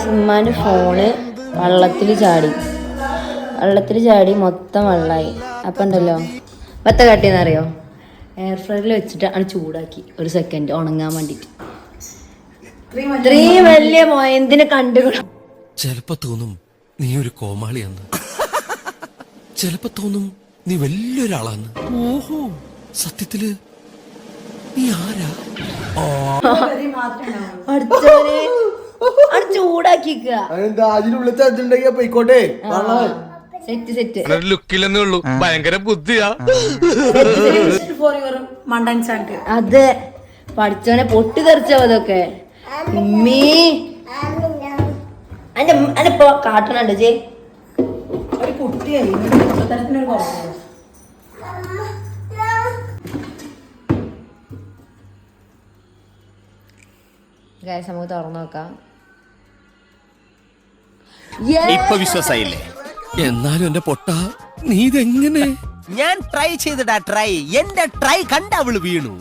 ഉമ്മാന്റെ ഫോണ് വള്ളത്തിൽ ചാടി. വള്ളത്തിൽ ചാടി മൊത്തം വെള്ളമായി അപ്പം ഉണ്ടല്ലോ? വത്ത കാട്ടിയെന്നറിയോ എയർ ഫ്രയറിൽ വെച്ചിട്ട് ആണ് ചൂടാക്കി. ഒരു സെക്കൻഡ് ഉണങ്ങാൻ വേണ്ടിയിട്ട്. ഇത്രയും വലിയ മൊയന്തിനെ കണ്ടുകൊണ്ട് ചിലപ്പോ തോന്നും നീ ഒരു കോമാളിയാന്ന്. ചിലപ്പോ തോന്നും നീ വലിയൊരാളാന്ന്. ഓഹോ സത്യത്തിൽ നീ ആരാ? അടുത്തവനെ ആണ് ചൂടാക്കിക്കുക. അതെന്താ? അതിനുള്ളിൽ ചതുണ്ടെങ്കിൽ പോയിക്കോട്ടെ. Set set. ലുക്കില്ലെന്നേ ഉള്ളൂ. ഭയങ്കര ബുദ്ധിയാ. ഫോർ യുവർ മണ്ടൻ ചങ്ക് അതെ. പഠിച്ചവനെ പൊട്ടി തെറിച്ചോ അതൊക്കെ. ഉമ്മീ. അന്റെ അന്റെ ഇപ്പൊ കാട്ടണുണ്ട് ജേ. ഒരു കുട്ടിയായി. തരത്തിനൊരു കുറവ് ഗായസ് നമുക്ക് തുറന്നു നോക്കാം. ഇപ്പൊ വിശ്വാസായില്ലേ? എന്നാലും എന്റെ പൊട്ട നീ ഇതെങ്ങനെ? ഞാൻ ട്രൈ ചെയ്തിടാ ട്രൈ എന്റെ ട്രൈ കണ്ട അവൾ വീണു.